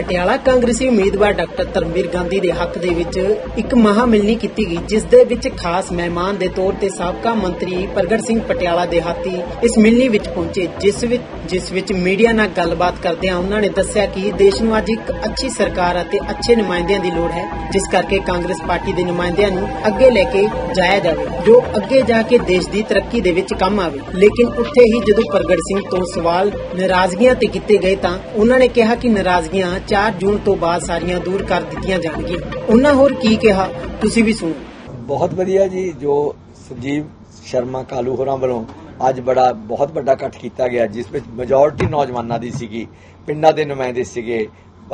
ਪਟਿਆਲਾ ਕਾਂਗਰਸੀ ਉਮੀਦਵਾਰ ਡਾਕਟਰ ਧਰਮਵੀਰ ਗਾਂਧੀ ਦੇ ਹੱਕ ਦੇ ਵਿੱਚ ਇੱਕ ਮਹਾ ਮਿਲਣੀ ਕੀਤੀ ਗਈ, ਜਿਸ ਦੇ ਵਿੱਚ ਖਾਸ ਮਹਿਮਾਨ ਦੇ ਤੌਰ ਤੇ ਸਾਬਕਾ ਮੰਤਰੀ ਪ੍ਰਗਟ ਸਿੰਘ ਪਟਿਆਲਾ ਦੇ ਹਾਥੀ ਇਸ ਮਿਲਣੀ ਵਿੱਚ ਪਹੁੰਚੇ, ਜਿਸ ਵਿੱਚ ਜਿਸ ਵਿੱਚ ਮੀਡੀਆ ਨਾਲ ਗੱਲਬਾਤ ਕਰਦਿਆਂ ਉਹਨਾਂ ਨੇ ਦੱਸਿਆ ਕਿ ਦੇਸ਼ ਨੂੰ ਅੱਜ ਇੱਕ ਅੱਛੀ ਸਰਕਾਰ ਅਤੇ ਅੱਛੇ ਨੁਮਾਇੰਦਿਆਂ ਦੀ ਲੋੜ ਹੈ, ਜਿਸ ਕਰਕੇ ਕਾਂਗਰਸ ਪਾਰਟੀ ਦੇ ਨੁਮਾਇੰਦਿਆਂ ਨੂੰ ਅੱਗੇ ਲੈ ਕੇ ਜਾਇਆ ਜਾਵੇ, ਜੋ ਅੱਗੇ ਜਾ ਕੇ ਦੇਸ਼ ਦੀ ਤਰੱਕੀ ਦੇ ਵਿੱਚ ਕੰਮ ਆਵੇ। ਲੇਕਿਨ ਉੱਥੇ ਹੀ ਜਦੋਂ ਪ੍ਰਗਟ ਸਿੰਘ ਤੋਂ ਸਵਾਲ ਨਾਰਾਜ਼ਗੀਆਂ ਤੇ ਕੀਤੇ ਗਏ ਤਾਂ ਉਹਨਾਂ ਨੇ ਕਿਹਾ ਕਿ ਨਾਰਾਜ਼ਗੀਆਂ 4 ਜੂਨ ਤੋਂ ਬਾਅਦ ਸਾਰੀਆਂ ਦੂਰ ਕਰ ਦਿੱਤੀਆਂ ਜਾਣਗੀਆਂ। ਉਹਨਾਂ ਹੋਰ ਕੀ ਕਿਹਾ, ਤੁਸੀਂ ਵੀ ਸੁਣੋ। ਬਹੁਤ ਵਧੀਆ ਜੀ, ਜੋ ਸੰਜੀਵ ਸ਼ਰਮਾ ਕਾਲੂ ਹੋਰਾਂ ਵੱਲੋਂ ਅੱਜ ਬੜਾ, ਬਹੁਤ ਵੱਡਾ ਇਕੱਠ ਕੀਤਾ ਗਿਆ, ਜਿਸ ਵਿੱਚ ਮੈਜੋਰਟੀ ਨੌਜਵਾਨਾਂ ਦੀ ਸੀਗੀ, ਪਿੰਡਾਂ ਦੇ ਨੁਮਾਇੰਦੇ ਸੀਗੇ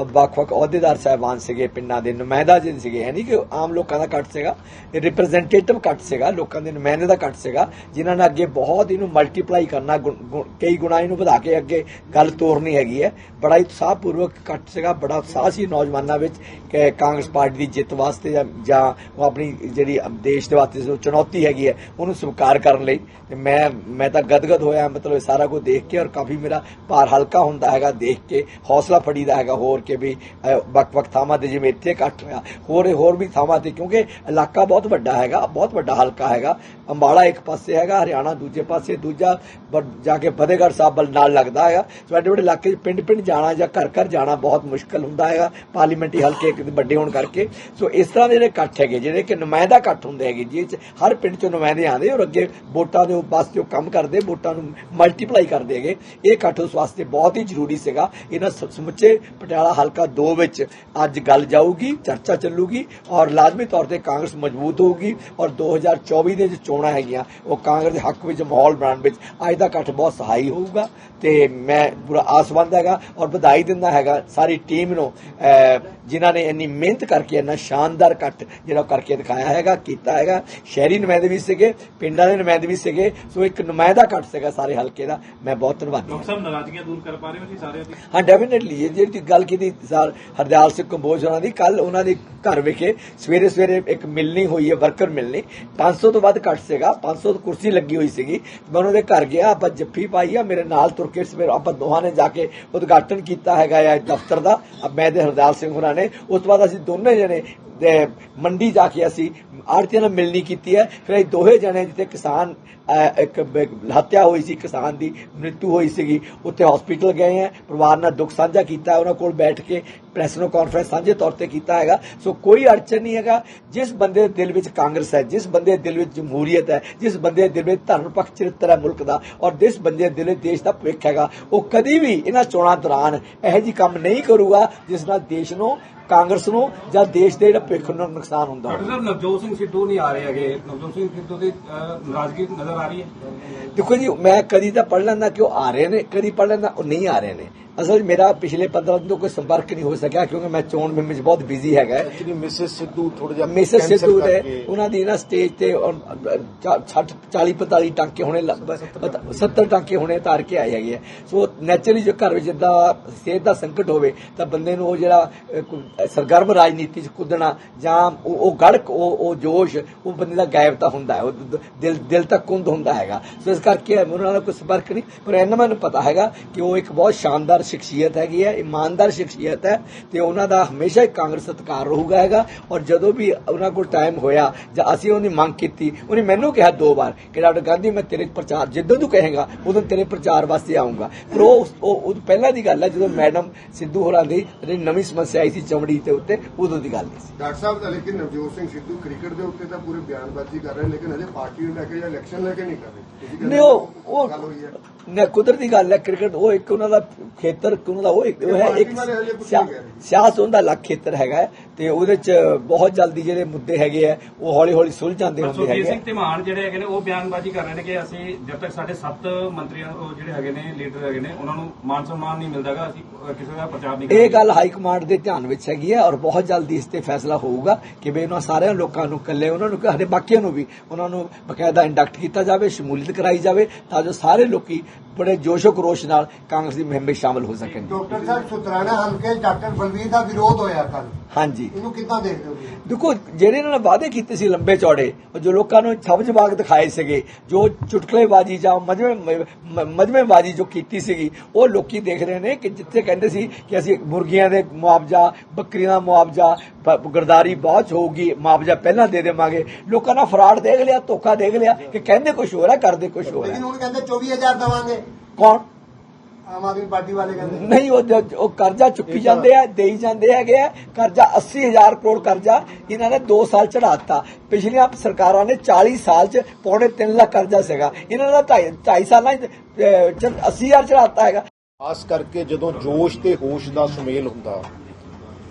ਵੱਖ-ਵੱਖ ਅਹੁਦੇਦਾਰ ਸਾਹਿਬਾਨ ਸੀਗੇ, ਪਿੰਡਾਂ ਦੇ ਨੁਮਾਇੰਦਾ ਜਿਨ ਸੀਗੇ। ਹੈ ਨਹੀਂ ਕਿ ਆਮ ਲੋਕਾਂ ਦਾ ਇਕੱਠ ਸੀਗਾ ਇਹ ਰਿਪਰੈਜ਼ੈਂਟੇਟਿਵ ਇਕੱਠ ਸੀਗਾ, ਲੋਕਾਂ ਦੇ ਨੁਮਾਇੰਦੇ ਦਾ ਇਕੱਠ ਸੀਗਾ, ਜਿਨ੍ਹਾਂ ਨੇ ਅੱਗੇ ਬਹੁਤ ਇਹਨੂੰ ਮਲਟੀਪਲਾਈ ਕਰਨਾ, ਗੁਣ- ਗੁਣ- ਕਈ ਗੁਣਾ ਇਹਨੂੰ ਵਧਾ ਕੇ ਅੱਗੇ ਗੱਲ ਤੋਰਨੀ ਹੈਗੀ ਹੈ। ਬੜਾ ਉਤਸ਼ਾਹਪੂਰਵਕ ਇਕੱਠ ਸੀਗਾ, ਬੜਾ ਉਤਸ਼ਾਹ ਸੀ ਨੌਜਵਾਨਾਂ ਵਿੱਚ ਕਿ ਕਾਂਗਰਸ ਪਾਰਟੀ ਦੀ ਜਿੱਤ ਵਾਸਤੇ ਜਾਂ- ਉਹ ਆਪਣੀ ਜਿਹੜੀ ਦੇਸ਼ ਦੇ ਵਾਸਤੇ ਜੋ ਚੁਣੌਤੀ ਹੈਗੀ ਹੈ, ਉਹਨੂੰ ਸਵੀਕਾਰ ਕਰਨ ਲਈ। ਤੇ ਮੈਂ ਮੈਂ ਤਾਂ ਗਦਗਦ ਹੋਇਆ, ਮਤਲਬ ਇਹ ਸਾਰਾ ਕੁਝ ਦੇਖ ਕੇ ਔਰ ਕਾਫੀ ਮੇਰਾ ਭਾਰ ਹਲਕਾ ਹੁੰਦਾ ਹੈਗਾ, ਦੇਖ ਕੇ ਹੌਸਲਾ ਫੜੀਦਾ ਹੈਗਾ ਹੋਰ ਕਿ ਵੀ ਵੱਖ-ਵੱਖ ਥਾਵਾਂ ਤੇ ਜਿਵੇਂ ਇੱਥੇ ਇਕੱਠ ਹੋਇਆ, ਹੋਰ ਹੋਰ ਵੀ ਥਾਵਾਂ ਤੇ, ਕਿਉਂਕਿ ਇਲਾਕਾ ਬਹੁਤ ਵੱਡਾ ਹੈਗਾ, ਬਹੁਤ ਵੱਡਾ ਹਲਕਾ ਹੈਗਾ, ਅੰਬਾਲਾ ਇੱਕ ਪਾਸੇ ਹੈਗਾ, ਹਰਿਆਣਾ ਦੂਜੇ ਪਾਸੇ, ਦੂਜਾ ਜਾ ਕੇ ਫਤਿਹਗੜ੍ਹ ਸਾਹਿਬ ਵੱਲ ਨਾਲ ਲੱਗਦਾ ਹੈਗਾ, ਸੋ ਵੱਡੇ ਵੱਡੇ ਇਲਾਕੇ 'ਚ ਪਿੰਡ-ਪਿੰਡ ਜਾਣਾ ਜਾਂ ਘਰ-ਘਰ ਜਾਣਾ ਬਹੁਤ ਮੁਸ਼ਕਲ ਹੁੰਦਾ ਹੈਗਾ ਪਾਰਲੀਮੈਂਟਰੀ ਹਲਕੇ ਇੱਕ ਵੱਡੇ ਹੋਣ ਕਰਕੇ, ਸੋ ਇਸ ਤਰ੍ਹਾਂ ਦੇ ਜਿਹੜੇ ਇਕੱਠ ਹੈਗੇ, ਜਿਹੜੇ ਕਿ ਨੁਮਾਇੰਦਾ ਇਕੱਠ ਹੁੰਦੇ ਹੈਗੇ ਜਿਸ 'ਚ ਹਰ ਪਿੰਡ 'ਚੋਂ ਨੁਮਾਇੰਦੇ ਆਉਂਦੇ ਔਰ ਅੱਗੇ ਵੋਟਾਂ ਦੇ ਵਾਸਤੇ ਉਹ ਕੰਮ ਕਰਦੇ, ਵੋਟਾਂ ਨੂੰ ਮਲਟੀਪਲਾਈ ਕਰਦੇ ਹੈਗੇ, ਇਹ ਇਕੱਠ ਉਸ ਵਾਸਤੇ ਬਹੁਤ ਹੀ ਜ਼ਰੂਰੀ ਸੀਗਾ, ਇਹਨਾਂ ਸ- ਸਮੁੱਚੇ ਪਟਿਆਲਾ ਹਲਕਾ 2 ਵਿੱਚ ਅੱਜ ਗੱਲ ਜਾਊਗੀ ਚਰਚਾ ਚੱਲੂਗੀ ਔਰ ਲਾਜ਼ਮੀ ਤੌਰ ਤੇ ਕਾਂਗਰਸ ਮਜ਼ਬੂਤ ਹੋਊਗੀ ਔਰ 2024 ਦੇ ਜੋ ਚੋਣਾਂ ਹੈਗੀਆਂ ਉਹ ਕਾਂਗਰਸ ਦੇ ਹੱਕ ਵਿੱਚ ਮਾਹੌਲ ਬਣਾਉਣ ਵਿੱਚ ਅੱਜ ਦਾ ਇਕੱਠ ਬਹੁਤ ਸਹਾਈ ਹੋਊਗਾ ਤੇ ਮੈਂ ਪੂਰਾ ਆਸਵੰਦ ਹੈਗਾ ਔਰ ਵਧਾਈ ਦਿੰਦਾ ਹੈਗਾ ਸਾਰੀ ਟੀਮ ਨੂੰ ਜਿਨ੍ਹਾਂ ਨੇ ਇੰਨੀ ਮਿਹਨਤ ਕਰਕੇ ਇੰਨਾ ਸ਼ਾਨਦਾਰ ਇਕੱਠ ਜਿਹੜਾ ਕਰਕੇ ਦਿਖਾਇਆ ਹੈਗਾ ਕੀਤਾ ਹੈਗਾ। ਸ਼ਹਿਰੀ ਨੁਮਾਇੰਦੇ ਵੀ ਸੀਗੇ ਪਿੰਡਾਂ ਦੇ ਨੁਮਾਇੰਦੇ ਵੀ ਸੀਗੇ ਸੋ ਇੱਕ ਨੁਮਾਇੰਦਾ ਇਕੱਠ ਸੀਗਾ ਸਾਰੇ ਹਲਕੇ ਦਾ। ਮੈਂ ਬਹੁਤ ਧੰਨਵਾਦੀ ਹਾਂ। ਸਾਹਿਬ ਨਾਰਾਜ਼ਗੀਆਂ ਦੂਰ ਕਰ ਪਾ ਰਹੇ ਹੋ ਜੀ ਸਾਰਿਆਂ ਦੀ? ਹਾਂ ਡੈਫੀਨਿਟਲੀ ਜਿਹੜੀ ਗੱਲ ਕੀਤੀ ਸਰ ਹਰਦਿਆਲ ਸਿੰਘ ਕੰਬੋਜ ਹੋਣਾ ਦੀ ਕੱਲ ਉਹਨਾਂ ਦੇ ਘਰ ਵਿਖੇ ਸਵੇਰੇ ਸਵੇਰੇ ਇੱਕ ਮਿਲਣੀ ਹੋਈ ਹੈ ਵਰਕਰ ਮਿਲਣੀ। 500 ਤੋਂ ਵੱਧ ਘੱਟ ਸੀਗਾ 500 ਤੋਂ ਕੁਰਸੀ ਲੱਗੀ ਹੋਈ ਸੀਗੀ। ਮੈਂ ਉਹਨਾਂ ਦੇ ਘਰ ਗਿਆ, ਆਪਾਂ ਜੱਫੀ ਪਾਈ ਆ, ਮੇਰੇ ਨਾਲ ਤੁਰ ਕੇ ਸਵੇਰ ਆਪਾਂ ਦੋਹਾਂ ਨੇ ਜਾ ਕੇ ਉਦਘਾਟਨ ਕੀਤਾ ਹੈਗਾ ਇਹ ਦਫ਼ਤਰ ਦਾ। ਅਬ ਮੈਂ ਤੇ ਹਰਦਿਆਲ ਸਿੰਘ ਹੋਰਾਂ ਨੇ, ਉਸ ਤੋਂ ਬਾਅਦ ਅਸੀਂ ਦੋਨੇ ਜਣੇ ਮੰਡੀ ਜਾ ਕੇ ਅਸੀਂ ਆੜਤੀਆਂ ਨਾਲ ਮਿਲਣੀ ਕੀਤੀ ਹੈ। ਫਿਰ ਅਸੀਂ ਦੋਹੇ ਜਣੇ ਜਿੱਥੇ ਕਿਸਾਨ ਇੱਕ ਹੱਤਿਆ ਹੋਈ ਸੀ, ਕਿਸਾਨ ਦੀ ਮ੍ਰਿਤੂ ਹੋਈ ਸੀਗੀ, ਉੱਥੇ ਹਸਪੀਟਲ ਗਏ ਆ ਪਰਿਵਾਰ ਨਾਲ ਦੁੱਖ ਸਾਂਝਾ ਕੀਤਾ ਉਹਨਾਂ ਕੋਲ ਬੈਠ ਕੇ ਪ੍ਰੈਸ ਨੂੰ ਕਾਨਫਰੰਸ ਸਾਂਝੇ ਤੌਰ ਤੇ ਕੀਤਾ ਹੈਗਾ। ਸੋ ਕੋਈ ਅੜਚਨ ਨਹੀਂ ਹੈਗਾ। ਜਿਸ ਬੰਦੇ ਦੇ ਦਿਲ ਵਿੱਚ ਕਾਂਗਰਸ ਹੈ, ਜਿਸ ਬੰਦੇ ਦੇ ਦਿਲ ਵਿੱਚ ਜਮਹੂਰੀਅਤ ਹੈ, ਜਿਸ ਬੰਦੇ ਦੇ ਦਿਲ ਵਿੱਚ ਧਰਮ ਪੱਖ ਚਰਿੱਤਰ ਹੈ ਮੁਲਕ ਦਾ, ਔਰ ਜਿਸ ਬੰਦੇ ਦੇ ਦਿਲ ਵਿੱਚ ਦੇਸ਼ ਦਾ ਭਵਿੱਖ ਹੈਗਾ, ਉਹ ਕਦੀ ਵੀ ਇਹਨਾਂ ਚੋਣਾਂ ਦੌਰਾਨ ਇਹੋ ਜਿਹੀ ਕੰਮ ਨਹੀਂ ਕਰੂਗਾ, ਜਿਸ ਨਾਲ ਦੇਸ਼ ਨੂੰ ਕਾਂਗਰਸ ਨੂੰ ਜਾਂ ਦੇਸ਼ ਦੇ ਜਿਹੜਾ ਭਵਿੱਖ ਨੂੰ ਨੁਕਸਾਨ ਹੁੰਦਾ ਡਾਕਟਰ ਸਾਹਿਬ ਨਵਜੋਤ ਸਿੰਘ ਸਿੱਧੂ ਨਹੀਂ ਆ ਰਹੇ ਹੈਗੇ। ਨਵਜੋਤ ਸਿੰਘ ਸਿੱਧੂ ਦੀ ਨਾਰਾਜ਼ਗੀ ਨਜ਼ਰ ਆ ਰਹੀ ਹੈ। ਦੇਖੋ ਜੀ ਮੈਂ ਕਦੀ ਤਾਂ ਪੜ ਲੈਂਦਾ ਕਿ ਉਹ ਆ ਰਹੇ ਨੇ ਕਦੀ ਪੜ ਲੈਂਦਾ ਉਹ ਨਹੀਂ ਆ ਰਹੇ ਨੇ। ਅਸਲ 'ਚ ਮੇਰਾ ਪਿਛਲੇ 15 ਦਿਨ ਤੋਂ ਕੋਈ ਸੰਪਰਕ ਨਹੀਂ ਹੋ ਸਕਿਆ ਕਿਉਂਕਿ ਮੈਂ ਚੋਣ ਮੁਹਿੰਮ ਵਿੱਚ ਬਹੁਤ ਬਿਜ਼ੀ ਹੈਗਾ। ਐਕਚੁਅਲੀ ਮਿਸਿਸ ਸਿੱਧੂ ਥੋੜਾ ਜਿਹਾ cancel ਸਿੱਧੂ ਕਰਕੇ- ਉਹਨਾਂ ਦੀ ਨਾ ਸਟੇਜ ਤੇ 60 40 45 ਟਾਂਕੇ ਹੋਣੇ 70 ਟਾਂਕੇ। ਹੋਣੇ ਤਾਰ ਕੇ ਆਏ ਹੈਗੇ ਸੋ ਨੈਚੁਰਲੀ ਜੋ ਘਰ ਵਿੱਚ ਜਿੱਦਾਂ ਸਿਹਤ ਦਾ ਸੰਕਟ ਹੋਵੇ ਤਾਂ ਬੰਦੇ ਨੂੰ ਉਹ ਜਿਹੜਾ ਸਰਗਰਮ ਰਾਜਨੀਤੀ 'ਚ ਕੁੱਦਣਾ ਜਾਂ ਉਹ ਗੜਕ ਉਹ ਉਹ ਜੋਸ਼ ਉਹ ਬੰਦੇ ਦਾ ਗਾਇਬ ਤਾਂ ਹੁੰਦਾ ਹੈ। ਉਹ ਦ- ਦਿਲ ਦਿਲ ਤੱਕ ਕੁੰਦ ਹੁੰਦਾ ਹੈਗਾ। ਸੋ ਇਸ ਕਰਕੇ ਉਹਨਾਂ ਨਾਲ ਕੋਈ ਸੰਪਰਕ ਨਹੀਂ ਪਰ ਇਹਨਾਂ ਮੈਨੂੰ ਪਤਾ ਹੈਗਾ ਕਿ ਉਹ ਇੱਕ ਬਹੁਤ ਸ਼ਾਨਦਾਰ ਸ਼ਖਸੀਅਤ ਹੈਗੀ ਹੈ ਇਮਾਨਦਾਰ ਸ਼ਖਸੀਅਤ ਹੈ ਤੇ ਉਹਨਾਂ ਦਾ ਹਮੇਸ਼ਾ ਹੀ ਕਾਂਗਰਸ ਸਤਿਕਾਰ ਰਹੂਗਾ ਹੈਗਾ ਔਰ ਜਦੋਂ ਵੀ ਉਹਨਾਂ ਕੋਲ ਟਾਈਮ ਹੋਇਆ ਜਾਂ ਅਸੀਂ ਉਹਦੀ ਮੰਗ ਕੀਤੀ ਉਹਨੇ ਮੈਨੂੰ ਕਿਹਾ ਦੋ ਵਾਰ ਕਿ ਡਾਕਟਰ ਗਾਂਧੀ ਮੈਂ ਤੇਰੇ ਪ੍ਰਚਾਰ ਜਿੱਦੋਂ ਤੂੰ ਕਹੇਗਾ ਉਦੋਂ ਤੇਰੇ ਪ੍ਰਚਾਰ ਵਾਸਤੇ ਆਉਂਗਾ ਪਰ ਉਹ ਉਹ ਪਹਿਲਾਂ ਦੀ ਗੱਲ ਹੈ ਜਦੋਂ ਮੈਡਮ ਸਿੱਧੂ ਹੋਰਾਂ ਦੀ ਜਿਹੜੀ ਨਵੀਂ ਸਮੱਸਿਆ ਆਈ ਸੀ ਚਮੜੀ ਦੇ ਉੱਤੇ ਉਦੋਂ ਦੀ ਗੱਲ ਸੀ। ਡਾਕਟਰ ਸਾਹਿਬ ਤਾਂ ਲੇਕਿਨ ਨਵਜੋਤ ਸਿੰਘ ਸਿੱਧੂ ਕ੍ਰਿਕਟ ਦੇ ਉੱਤੇ ਤਾਂ ਪੂਰੇ ਬਿਆਨਬਾਜ਼ੀ ਕਰ ਰਹੇ ਲੇਕਿਨ ਹਜੇ ਪਾਰਟੀ ਨੂੰ ਲੈ ਕੇ ਜਾਂ ਇਲੈਕਸ਼ਨ ਲੈ ਕੇ ਨਹੀਂ ਕਰ ਰਹੇ। ਨਹੀਂ ਉਹ ਨੇ ਕੁਦਰਤੀ ਗੱਲ ਹੈ ਕ੍ਰਿਕਟ ਉਹ ਇੱਕ ਉਹਨਾਂ ਦਾ ਖੇਤਰ ਉਹਨਾਂ ਦਾ ਉਹ ਉਹ ਹੈ ਇੱਕ। ਸਿਆਸਤ ਉਹਦਾ ਅਲੱਗ ਖੇਤਰ ਹੈਗਾ ਤੇ ਉਹਦੇ ਚ ਬਹੁਤ ਜਲਦੀ ਜਿਹੜੇ ਮੁੱਦੇ ਹੈਗੇ ਆ ਉਹ ਹੌਲੀ ਹੌਲੀ ਸੁਲਝ ਜਾਂਦੇ ਹੁੰਦੇ ਹੈਗੇ ਸਿੰਘ ਧੀਮਾਨ ਜਿਹੜੇ ਹੈਗੇ ਨੇ ਉਹ ਬਿਆਨਬਾਜ਼ੀ ਕਰ ਰਹੇ ਨੇ ਕਿ ਅਸੀਂ ਜਦ ਤੱਕ ਸਾਡੇ ਸੱਤ ਮੰਤਰੀਆਂ ਉਹ ਜਿਹੜੇ ਹੈਗੇ ਨੇ ਲੀਡਰ ਹੈਗੇ ਨੇ ਉਹਨਾਂ ਨੂੰ ਮਾਨ ਸਨਮਾਨ ਨਹੀਂ ਮਿਲਦਾਗਾ ਅਸੀਂ ਕਿਸੇ ਦਾ ਪ੍ਰਚਾਰ ਨਹੀਂ ਇਹ। ਗੱਲ ਹਾਈ ਕਮਾਂਡ ਦੇ ਧਿਆਨ ਵਿੱਚ ਹੈਗੀ ਹੈ ਔਰ ਬਹੁਤ ਜਲਦੀ ਇਸ ਤੇ ਫੈਸਲਾ ਹੋਊਗਾ ਕਿ ਵੀ ਉਹਨਾਂ ਸਾਰਿਆਂ ਲੋਕਾਂ ਨੂੰ ਇਕੱਲੇ ਉਹਨਾਂ ਨੂੰ ਹਰੇ ਬਾਕੀਆਂ ਨੂੰ ਵੀ ਉਹਨਾਂ ਨੂੰ ਬਕਾਇਦਾ ਇੰਡਕਟ ਕੀਤਾ ਜਾਵੇ ਸ਼ਮੂਲੀਅਤ ਕਰਾਈ ਜਾਵੇ ਤਾਂ ਜੋ ਸਾਰੇ ਲੋਕੀ ਬੜੇ ਜੋਸ਼ੋ ਖਰੋਸ਼ ਨਾਲ ਕਾਂਗਰਸ ਦੀ ਮੁਹਿੰਮ ਵਿੱਚ ਸ਼ਾਮਲ ਹੋ ਸਕਣ। ਡਾਕਟਰ ਸਾਹਿਬ ਸੁਤਰਾਣਾ ਹਲਕੇ ਡਾਕਟਰ ਬਲਵੀਰ ਦਾ ਵਿਰੋਧ ਹੋਇਆ ਕੱਲ ਹਾਂਜੀ। ਇਹਨੂੰ ਕਿੱਦਾਂ ਦੇਖਦੇ ਹੋ ਦੇਖੋ ਜਿਹੜੇ ਇਹਨਾਂ ਨੇ ਵਾਅਦੇ ਕੀਤੇ ਸੀ ਲੰਬੇ ਚੌੜੇ ਉਹ ਜੋ ਲੋਕਾਂ ਨੂੰ ਛਬ ਜਵਾਗ ਦਿਖਾਏ ਸੀਗੇ ਜੋ ਚੁਟਕਲੇਬਾਜ਼ੀ ਜਾਂ ਮਜਮੇ ਮਜਮੇਬਾਜ਼ੀ ਜੋ ਕੀਤੀ ਸੀਗੀ ਉਹ ਲੋਕੀ ਦੇਖ ਰਹੇ ਨੇ ਕਿ ਜਿੱਥੇ ਕਹਿੰਦੇ ਸੀ ਕਿ ਅਸੀਂ ਮੁਰਗੀਆਂ ਦੇ ਮੁਆਵਜ਼ਾ ਬੱਕਰੀਆਂ ਦਾ ਮੁਆਵਜ਼ਾ ਗਰਦਾਰੀ ਬਹੁਤ ਹੋਊਗੀ ਮੁਆਵਜ਼ਾ ਪਹਿਲਾਂ ਦੇ ਦੇਵਾਂਗੇ। ਲੋਕਾਂ ਨੇ ਫਰਾਡ ਦੇਖ ਲਿਆ ਧੋਖਾ ਦੇਖ ਲਿਆ ਕਿ ਕਹਿੰਦੇ ਕੁਝ ਹੋਰ ਹੈ ਕਰਦੇ ਕੁਝ ਹੋਰ ਲੇਕਿਨ ਹੈ ਹੁਣ ਕਹਿੰਦੇ 24000 ਦਵਾਂਗੇ। ਕੌਣ? ਆਮ ਆਦਮੀ ਪਾਰਟੀ ਵਾਲੇ ਕਹਿੰਦੇ ਨਹੀਂ ਉਹ ਜ- ਉਹ ਕਰਜ਼ਾ ਚੁੱਕੀ ਜਾਂਦੇ ਆ ਦੇਈ ਜਾਂਦੇ ਹੈਗੇ ਆ। ਕਰਜ਼ਾ 80000 ਕਰੋੜ ਕਰਜ਼ਾ ਇਹਨਾਂ ਨੇ 2 ਸਾਲ ਚੜਾਤਾ ਪਿਛਲੀਆਂ ਸਰਕਾਰਾਂ ਨੇ 40 ਸਾਲ ਚ ਪੌਣੇ 3 ਲੱਖ ਕਰਜ਼ਾ ਸੀਗਾ। ਇਹਨਾਂ ਦਾ 2.5 ਸਾਲਾਂ ਚ ਅਹ, ਚ- 80000 ਚੜਾਤਾ ਹੈਗਾ। ਖਾਸ ਕਰਕੇ ਜਦੋਂ ਜੋਸ਼ ਤੇ ਹੋਸ਼ ਦਾ ਸੁਮੇਲ ਹੁੰਦਾ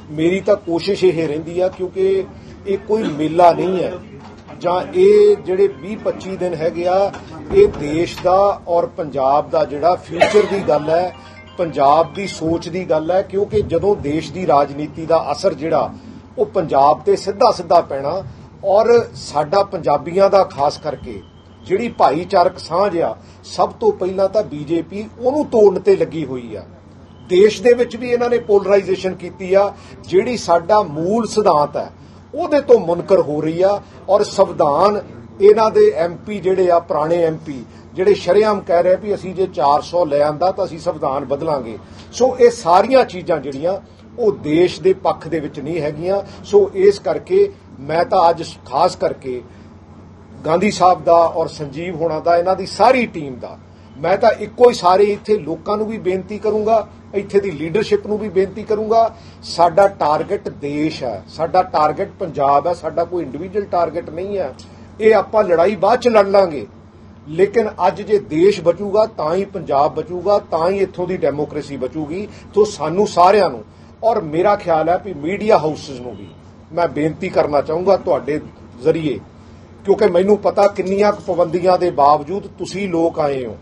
ਮੇਰੀ ਤਾਂ ਕੋਸ਼ਿਸ਼ ਇਹ ਰਹਿੰਦੀ ਆ ਕਿਉਂਕਿ ਇਹ ਕੋਈ ਮੇਲਾ ਨਹੀਂ ਹੈ। ਜਾਂ ਇਹ ਜਿਹੜੇ 20-25 ਦਿਨ ਹੈਗੇ ਆ, ਇਹ ਦੇਸ਼ ਦਾ ਔਰ ਪੰਜਾਬ ਦਾ ਜਿਹੜਾ ਫਿਊਚਰ ਦੀ ਗੱਲ ਹੈ, ਪੰਜਾਬ ਦੀ ਸੋਚ ਦੀ ਗੱਲ ਹੈ, ਕਿਉਂਕਿ ਜਦੋਂ ਦੇਸ਼ ਦੀ ਰਾਜਨੀਤੀ ਦਾ ਅਸਰ ਜਿਹੜਾ, ਉਹ ਪੰਜਾਬ ਤੇ ਸਿੱਧਾ ਸਿੱਧਾ ਪੈਣਾ ਔਰ ਸਾਡਾ ਪੰਜਾਬੀਆਂ ਦਾ ਖਾਸ ਕਰਕੇ ਜਿਹੜੀ ਭਾਈਚਾਰਕ ਸਾਂਝ ਆ, ਸਭ ਤੋਂ ਪਹਿਲਾਂ ਤਾਂ ਬੀਜੇਪੀ ਉਹਨੂੰ ਤੋੜਨ ਤੇ ਲੱਗੀ ਹੋਈ ਆ। ਦੇਸ਼ ਦੇ ਵਿੱਚ ਵੀ ਇਹਨਾਂ ਨੇ ਪੋਲਰਾਈਜੇਸ਼ਨ ਕੀਤੀ ਆ, ਜਿਹੜੀ ਸਾਡਾ ਮੂਲ ਸਿਧਾਂਤ ਹੈ ਉਹਦੇ ਤੋਂ ਮੁਨਕਰ ਹੋ ਰਹੀ ਆ ਔਰ ਸੰਵਿਧਾਨ ਇਹਨਾਂ ਦੇ ਐਮਪੀ ਜਿਹੜੇ ਆ, ਪੁਰਾਣੇ ਐਮਪੀ ਜਿਹੜੇ ਸ਼ਰੇਆਮ ਕਹਿ ਰਹੇ ਵੀ ਅਸੀਂ ਜੇ 400 ਲੈ ਆਂਦਾ ਤਾਂ ਅਸੀਂ ਸੰਵਿਧਾਨ ਬਦਲਾਂਗੇ। ਸੋ ਇਹ ਸਾਰੀਆਂ ਚੀਜ਼ਾਂ ਜਿਹੜੀਆਂ ਉਹ ਦੇਸ਼ ਦੇ ਪੱਖ ਦੇ ਵਿੱਚ ਨਹੀਂ ਹੈਗੀਆਂ। ਸੋ ਇਸ ਕਰਕੇ ਮੈਂ ਤਾਂ ਅੱਜ ਖਾਸ ਕਰਕੇ ਗਾਂਧੀ ਸਾਹਿਬ ਦਾ ਔਰ ਸੰਜੀਵ ਹੋਣਾ ਦਾ, ਇਹਨਾਂ ਦੀ ਸਾਰੀ ਟੀਮ ਦਾ ਮੈਂ ਤਾਂ ਇੱਕੋ ਹੀ ਸਾਰੇ ਇੱਥੇ ਲੋਕਾਂ ਨੂੰ ਵੀ ਬੇਨਤੀ ਕਰੂੰਗਾ, ਇੱਥੇ ਦੀ ਲੀਡਰਸ਼ਿਪ ਨੂੰ ਵੀ ਬੇਨਤੀ ਕਰੂੰਗਾ। ਸਾਡਾ ਟਾਰਗੇਟ ਦੇਸ਼ ਹੈ, ਸਾਡਾ ਟਾਰਗੇਟ ਪੰਜਾਬ ਹੈ, ਸਾਡਾ ਕੋਈ ਇੰਡੀਵਿਜੂਅਲ ਟਾਰਗੇਟ ਨਹੀਂ ਹੈ। ਇਹ ਆਪਾਂ ਲੜਾਈ ਬਾਅਦ ਚ ਲੜ ਲਾਂਗੇ। ਲੇਕਿਨ ਅੱਜ ਜੇ ਦੇਸ਼ ਬਚੂਗਾ, ਤਾਂ ਹੀ ਪੰਜਾਬ ਬਚੂਗਾ, ਤਾਂ ਹੀ ਇੱਥੋਂ ਦੀ ਡੈਮੋਕ੍ਰੇਸੀ ਬਚੂਗੀ, ਤੋਂ ਸਾਨੂੰ ਸਾਰਿਆਂ ਨੂੰ। ਔਰ ਮੇਰਾ ਖਿਆਲ ਹੈ ਵੀ ਮੀਡੀਆ ਹਾਊਸਸ ਨੂੰ ਵੀ। ਮੈਂ ਬੇਨਤੀ ਕਰਨਾ ਚਾਹੂੰਗਾ ਤੁਹਾਡੇ ਜ਼ਰੀਏ, ਕਿਉਂਕਿ ਮੈਨੂੰ ਪਤਾ ਕਿੰਨੀਆਂ ਪਾਬੰਦੀਆਂ ਦੇ ਬਾਵਜੂਦ ਤੁਸੀਂ ਲੋਕ ਆਏ ਹੋ।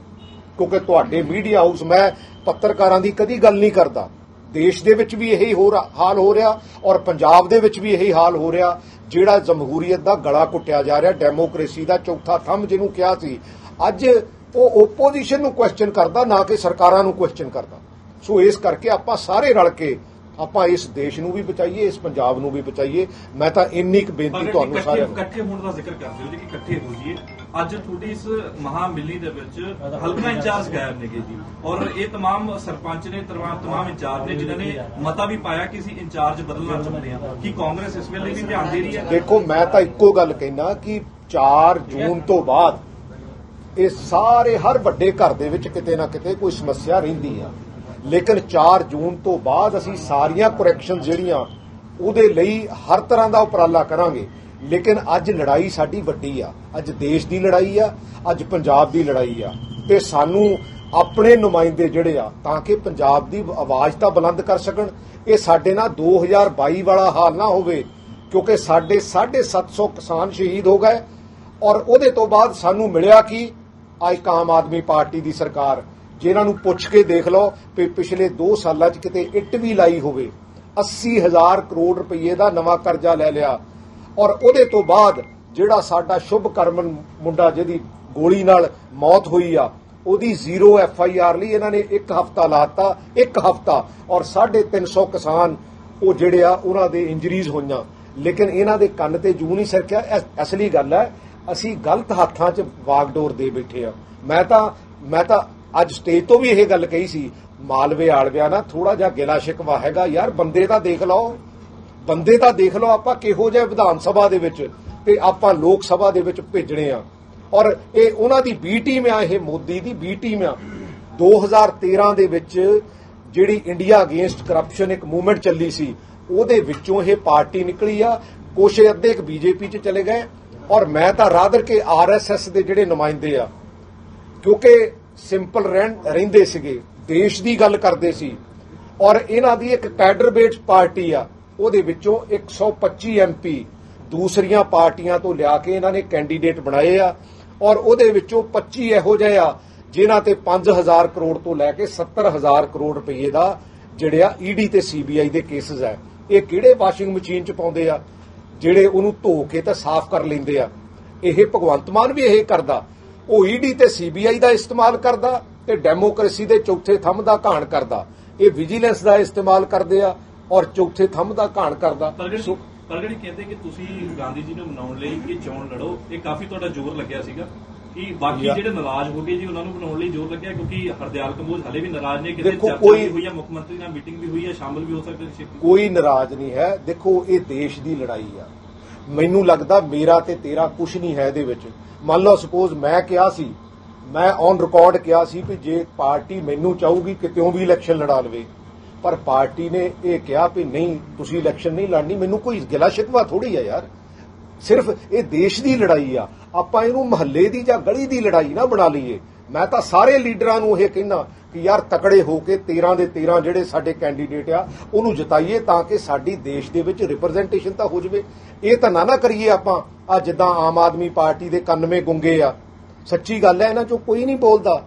ਕਿਉਂਕਿ ਤੁਹਾਡੇ ਮੀਡੀਆ ਹਾਊਸ ਮੈਂ ਪੱਤਰਕਾਰਾਂ ਦੀ ਕਦੀ ਗੱਲ ਨਹੀਂ ਕਰਦਾ। ਦੇਸ਼ ਦੇ ਵਿੱਚ ਵੀ ਇਹੀ ਹੋ ਹਾਲ ਹੋ ਰਿਹਾ ਔਰ ਪੰਜਾਬ ਦੇ ਵਿੱਚ ਵੀ ਇਹੀ ਹਾਲ ਹੋ ਰਿਹਾ ਜਿਹੜਾ ਜਮਹੂਰੀਅਤ ਦਾ ਗਲਾ ਕੁੱਟਿਆ ਜਾ ਰਿਹਾ ਡੈਮੋਕ੍ਰੇਸੀ ਦਾ ਚੌਥਾ ਥੰਮ ਜਿਹਨੂੰ ਕਿਹਾ ਸੀ। ਅੱਜ ਉਹ ਓਪੋਜੀਸ਼ਨ ਨੂੰ ਕੁਐਸਚਨ ਕਰਦਾ ਨਾ ਕਿ ਸਰਕਾਰਾਂ ਨੂੰ ਕੁਐਸਚਨ ਕਰਦਾ। ਸੋ ਇਸ ਕਰਕੇ ਆਪਾਂ ਸਾਰੇ ਰਲ ਕੇ ਆਪਾਂ ਇਸ ਦੇਸ਼ ਨੂੰ ਵੀ ਬਚਾਈਏ ਇਸ ਪੰਜਾਬ ਨੂੰ ਵੀ ਬਚਾਈਏ। ਮੈਂ ਤਾਂ ਇੰਨੀ ਕੁ ਬੇਨਤੀ ਤੁਹਾਨੂੰ ਸਾਰਿਆਂ ਨੂੰ ਇਕੱਠੇ ਹੋਣ ਦਾ ਜ਼ਿਕਰ ਕਰਦੇ ਹੋ ਜੀ ਕਿ ਇਕੱਠੇ ਹੋ ਜੀਏ ਅੱਜ ਤੁਹਾਡੀ ਇਸ ਮਹਾ ਮਿਲੀ ਦੇ ਵਿੱਚ ਹਲਕਾ ਇੰਚਾਰਜ ਗਾਇਬ ਨੇਗੇ ਜੀ ਔਰ ਇਹ तमाम ਸਰਪੰਚ ਨੇ ਤਮਾਮ ਤਮਾਮ ਇੰਚਾਰਜ ਨੇ ਜਿਨ੍ਹਾਂ ਨੇ ਮਤਾ ਵੀ ਪਾਇਆ ਕਿ ਅਸੀਂ ਇੰਚਾਰਜ ਬਦਲਣਾ ਚਾਹੁੰਦੇ ਹਾਂ ਕੀ ਕਾਂਗਰਸ ਇਸ ਵੇਲੇ ਵੀ ਧਿਆਨ ਦੇ ਰਹੀ ਹੈ ਦੇਖੋ ਮੈਂ ਤਾਂ ਇੱਕੋ ਗੱਲ ਕਹਿਣਾ ਕਿ 4 ਜੂਨ ਤੋਂ ਬਾਅਦ ਇਹ ਸਾਰੇ ਹਰ ਵੱਡੇ ਘਰ ਦੇ ਵਿੱਚ ਕਿਤੇ ਨਾ ਕਿਤੇ ਕੋਈ ਸਮੱਸਿਆ ਰਹਿੰਦੀ ਆ ਲੇਕਿਨ 4 ਜੂਨ ਤੋਂ ਬਾਅਦ ਅਸੀਂ ਸਾਰੀਆਂ ਕਰੈਕਸ਼ਨ ਜਿਹੜੀਆਂ ਉਹਦੇ ਲਈ ਹਰ ਤਰ੍ਹਾਂ ਦਾ ਉਪਰਾਲਾ ਕਰਾਂਗੇ ਲੇਕਿਨ ਅੱਜ ਲੜਾਈ ਸਾਡੀ ਵੱਡੀ ਆ। ਅੱਜ ਦੇਸ਼ ਦੀ ਲੜਾਈ ਆ, ਅੱਜ ਪੰਜਾਬ ਦੀ ਲੜਾਈ ਆ। ਤੇ ਸਾਨੂੰ ਆਪਣੇ ਨੁਮਾਇੰਦੇ ਜਿਹੜੇ ਆ, ਤਾਂ ਕਿ ਪੰਜਾਬ ਦੀ ਆਵਾਜ਼ ਤਾਂ ਬੁਲੰਦ ਕਰ ਸਕਣ, ਇਹ ਸਾਡੇ ਨਾਲ 2022 ਵਾਲਾ ਹਾਲ ਨਾ ਹੋਵੇ, ਕਿਉਂਕਿ ਸਾਡੇ 750 ਕਿਸਾਨ ਸ਼ਹੀਦ ਹੋ ਗਏ, ਔਰ ਉਹਦੇ ਤੋਂ ਬਾਅਦ ਸਾਨੂੰ ਮਿਲਿਆ ਕਿ? ਅੱਜ ਆਮ ਆਦਮੀ ਪਾਰਟੀ ਦੀ ਸਰਕਾਰ, ਜਿਨ੍ਹਾਂ ਨੂੰ ਪੁੱਛ ਕੇ ਦੇਖ ਲਓ ਕਿ ਪਿਛਲੇ 2 ਸਾਲਾਂ 'ਚ ਕਿਤੇ ਇੱਟ ਵੀ ਲਾਈ ਹੋਵੇ 80000 ਕਰੋੜ ਰੁਪਏ ਦਾ ਨਵਾਂ ਕਰਜ਼ਾ ਲੈ ਲਿਆ ਔਰ ਉਹਦੇ ਤੋਂ ਬਾਅਦ ਜਿਹੜਾ ਸਾਡਾ ਸ਼ੁਭ ਕਰਮਨ ਮੁੰਡਾ ਜਿਹਦੀ ਗੋਲੀ ਨਾਲ ਮੌਤ ਹੋਈ ਆ, ਉਹਦੀ ਜ਼ੀਰੋ ਐਫ ਆਈ ਆਰ ਲਈ ਇਹਨਾਂ ਨੇ ਇੱਕ ਹਫਤਾ ਲਾਤਾ, ਇੱਕ ਹਫਤਾ। ਔਰ 350 ਕਿਸਾਨ ਉਹ ਜਿਹੜੇ ਆ, ਉਹਨਾਂ ਦੇ ਇੰਜਰੀਜ਼ ਹੋਈਆਂ। ਲੇਕਿਨ ਇਹਨਾਂ ਦੇ ਕੰਨ ਤੇ ਜੂ ਨਹੀਂ ਸਰਕਿਆ। ਅਸਲੀ ਗੱਲ ਹੈ, ਅਸੀਂ ਗਲਤ ਹੱਥਾਂ 'ਚ ਵਾਗਡੋਰ ਦੇ ਬੈਠੇ ਆ। ਮੈਂ ਤਾਂ ਮੈਂ ਤਾਂ ਅੱਜ ਸਟੇਜ ਤੋਂ ਵੀ ਇਹ ਗੱਲ ਕਹੀ ਸੀ, ਮਾਲਵੇ ਆਲਵਿਆ ਨਾ ਥੋੜਾ ਜਿਹਾ ਗਿਲਾ ਸ਼ਿਕਵਾ ਹੈਗਾ, ਯਾਰ ਬੰਦੇ ਤਾਂ ਦੇਖ ਲਓ। ਬੰਦੇ ਤਾਂ ਦੇਖ ਲਓ ਆਪਾਂ ਕਿਹੋ ਜਿਹੇ ਵਿਧਾਨ ਸਭਾ ਦੇ ਵਿੱਚ ਤੇ ਆਪਾਂ ਲੋਕ ਸਭਾ ਦੇ ਵਿੱਚ ਭੇਜਣੇ ਆ। ਔਰ ਇਹ ਉਹਨਾਂ ਦੀ ਬੀ ਟੀਮ ਆ, ਇਹ ਮੋਦੀ ਦੀ ਬੀ ਟੀਮ ਆ। 2013 ਦੇ ਵਿੱਚ ਜਿਹੜੀ ਇੰਡੀਆ ਅਗੇਂਸਟ ਕਰਪਸ਼ਨ ਇੱਕ ਮੂਵਮੈਂਟ ਚੱਲੀ ਸੀ, ਉਹਦੇ ਵਿੱਚੋਂ ਇਹ ਪਾਰਟੀ ਨਿਕਲੀ ਆ। ਕੋਸ਼ੇ ਅੱਧੇ ਇੱਕ ਬੀਜੇਪੀ 'ਚ ਚਲੇ ਗਏ। ਔਰ ਮੈਂ ਤਾਂ ਰਾਦਰ ਕੇ ਆਰਐਸਐਸ ਦੇ ਜਿਹੜੇ ਨੁਮਾਇੰਦੇ ਆ, ਕਿਉਂਕਿ ਸਿੰਪਲ ਰਹਿੰਦੇ ਸੀਗੇ, ਦੇਸ਼ ਦੀ ਗੱਲ ਕਰਦੇ ਸੀ। ਔਰ ਇਹਨਾਂ ਦੀ ਇੱਕ ਕੈਡਰ ਬੇਸਡ ਪਾਰਟੀ ਆ ਉਹਦੇ ਵਿੱਚੋਂ 125 ਐਮਪੀ ਦੂਸਰੀਆਂ ਪਾਰਟੀਆਂ ਤੋਂ ਲਿਆ ਕੇ ਇਹਨਾਂ ਨੇ ਕੈਂਡੀਡੇਟ ਬਣਾਏ ਆ ਔਰ ਉਹਦੇ ਵਿੱਚੋਂ 25 ਇਹੋ ਜਿਹੇ ਆ ਜਿਨ੍ਹਾਂ ਤੇ 5000 ਕਰੋੜ ਤੋਂ ਲੈ ਕੇ 70000 ਕਰੋੜ ਰੁਪਏ ਦਾ ਜਿਹੜੇ ਆ ਈਡੀ ਤੇ ਸੀਬੀਆਈ ਦੇ ਕੇਸਸ ਆ। ਇਹ ਕਿਹੜੇ ਵਾਸ਼ਿੰਗ ਮਸ਼ੀਨ ਚ ਪਾਉਂਦੇ ਆ? ਜਿਹੜੇ ਉਹਨੂੰ ਧੋ ਕੇ ਤਾਂ ਸਾਫ਼ ਕਰ ਲੈਂਦੇ ਆ। ਇਹ ਭਗਵੰਤ ਮਾਨ ਵੀ ਇਹ ਕਰਦਾ। ਉਹ ਈਡੀ ਤੇ ਸੀਬੀਆਈ ਦਾ ਇਸਤੇਮਾਲ ਕਰਦਾ ਤੇ ਡੈਮੋਕ੍ਰੇਸੀ ਦੇ ਚੌਥੇ ਥੰਮ ਦਾ ਘਾਣ ਕਰਦਾ। ਇਹ ਵਿਜੀਲੈਂਸ ਦਾ ਇਸਤੇਮਾਲ ਕਰਦੇ ਆ। ਔਰ ਚੌਥੇ ਥੰਮ ਦਾ ਘਾਣ ਕਰਦਾ। ਪ੍ਰਗਟ ਸੋ ਕਹਿੰਦੇ ਕਿ ਤੁਸੀਂ ਗਾਂਧੀ ਜੀ ਨੂੰ ਮਨਾਉਣ ਲਈ ਕਿ ਚੋਣ ਲੜੋ ਇਹ ਕਾਫੀ ਤੁਹਾਡਾ ਜ਼ੋਰ ਲੱਗਿਆ ਸੀਗਾ। ਕਿ ਬਾਕੀ ਜਿਹੜੇ ਨਾਰਾਜ਼ ਹੋ ਗਏ ਜੀ ਉਹਨਾਂ ਨੂੰ ਬਣਾਉਣ ਲਈ ਜ਼ੋਰ ਲੱਗਿਆ ਕਿਉਂਕਿ ਹਰਦਿਆਲ ਕੰਬੋਜ ਹਲੇ ਵੀ ਨਾਰਾਜ਼ ਨੇ ਕਿਤੇ ਚਰਚਾ ਵੀ ਹੋਈ ਹੈ ਮੁੱਖ ਮੰਤਰੀ ਨਾਲ ਮੀਟਿੰਗ ਵੀ ਹੋਈ ਹੈ ਸ਼ਾਮਲ ਵੀ ਹੋ ਸਕਦੇ ਕੋਈ ਨਾਰਾਜ਼ ਨਹੀਂ ਹੈ। ਦੇਖੋ ਇਹ ਦੇਸ਼ ਦੀ ਲੜਾਈ ਆ। ਮੈਨੂੰ ਲੱਗਦਾ ਮੇਰਾ ਤੇ ਤੇਰਾ ਕੁਝ ਨਹੀਂ ਹੈ ਇਹਦੇ ਵਿੱਚ। ਮੰਨ ਲਓ ਸਪੋਜ਼ ਮੈਂ ਕਿਹਾ ਸੀ ਮੈਂ ਔਨ ਰਿਕਾਰਡ ਕਿਹਾ ਸੀ ਕਿ ਜੇ ਪਾਰਟੀ ਮੈਨੂੰ ਚਾਹੂਗੀ ਕਿ ਕਿਉਂ ਵੀ ਇਲੈਕਸ਼ਨ ਲੜਾ ਲਵੇ। ਪਰ ਪਾਰਟੀ ਨੇ ਇਹ ਕਿਹਾ ਵੀ ਨਹੀਂ, ਤੁਸੀਂ ਇਲੈਕਸ਼ਨ ਨਹੀਂ ਲੜਨੀ, ਮੈਨੂੰ ਕੋਈ ਗਿਲਾ ਸ਼ਿਕਵਾ ਥੋੜੀ ਆ ਯਾਰ। ਸਿਰਫ ਇਹ ਦੇਸ਼ ਦੀ ਲੜਾਈ ਆ, ਆਪਾਂ ਇਹਨੂੰ ਮਹੱਲੇ ਦੀ ਜਾਂ ਗਲੀ ਦੀ ਲੜਾਈ ਨਾ ਬਣਾ ਲਈਏ। ਮੈਂ ਤਾਂ ਸਾਰੇ ਲੀਡਰਾਂ ਨੂੰ ਇਹ ਕਹਿੰਦਾ ਕਿ ਯਾਰ ਤਕੜੇ ਹੋ ਕੇ 13 ਦੇ 13 ਜਿਹੜੇ ਸਾਡੇ ਕੈਂਡੀਡੇਟ ਆ, ਉਹਨੂੰ ਜਿਤਾਈਏ ਤਾਂ ਕਿ ਸਾਡੀ ਦੇਸ਼ ਦੇ ਵਿੱਚ ਰਿਪਰੈਜ਼ੈਂਟੇਸ਼ਨ ਤਾਂ ਹੋ ਜਵੇ। ਇਹ ਤਾਂ ਨਾ ਨਾ ਕਰੀਏ ਆਪਾਂ, ਆ ਜਿੱਦਾਂ ਆਮ ਆਦਮੀ ਪਾਰਟੀ ਦੇ 91 ਗੁੰਗੇ ਆ। ਸੱਚੀ ਗੱਲ ਹੈ, ਇਹਨਾਂ ਚੋਂ ਕੋਈ ਨਹੀਂ ਬੋਲਦਾ।